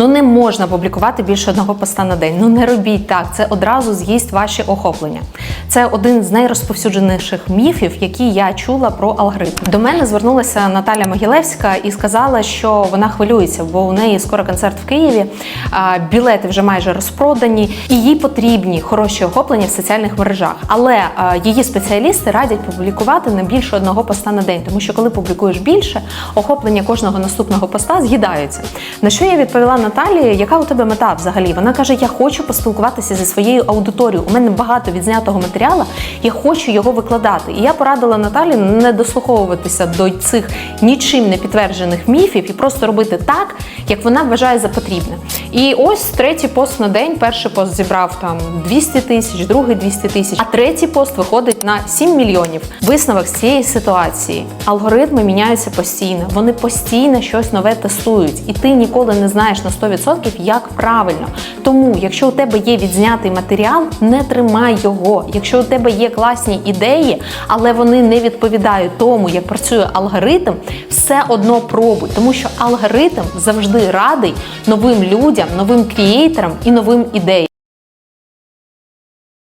Ну не можна публікувати більше одного поста на день. Ну не робіть так. Це одразу з'їсть ваші охоплення. Це один з найрозповсюдженіших міфів, які я чула про алгоритм. До мене звернулася Наталя Могилевська і сказала, що вона хвилюється, бо у неї скоро концерт в Києві. Білети вже майже розпродані, і їй потрібні хороші охоплення в соціальних мережах. Але її спеціалісти радять публікувати не більше одного поста на день, тому що коли публікуєш більше, охоплення кожного наступного поста з'їдаються. На що я відповіла Наталі, яка у тебе мета взагалі? Вона каже: Я хочу поспілкуватися зі своєю аудиторією. У мене багато відзнятого матеріалу, я хочу його викладати. І я порадила Наталі не дослуховуватися до цих нічим не підтверджених міфів і просто робити так, як вона вважає за потрібне. І ось третій пост на день. Перший пост зібрав там 200 тисяч, другий 200 тисяч, а третій пост виходить на 7 мільйонів. Висновок з цієї ситуації. Алгоритми міняються постійно, вони постійно щось нове тестують, і ти ніколи не знаєш на 100% як правильно. Тому, якщо у тебе є відзнятий матеріал, не тримай його. Якщо у тебе є класні ідеї, але вони не відповідають тому, як працює алгоритм, все одно пробуй, тому що алгоритм завжди радий новим людям, новим крієйтерам і новим ідеям.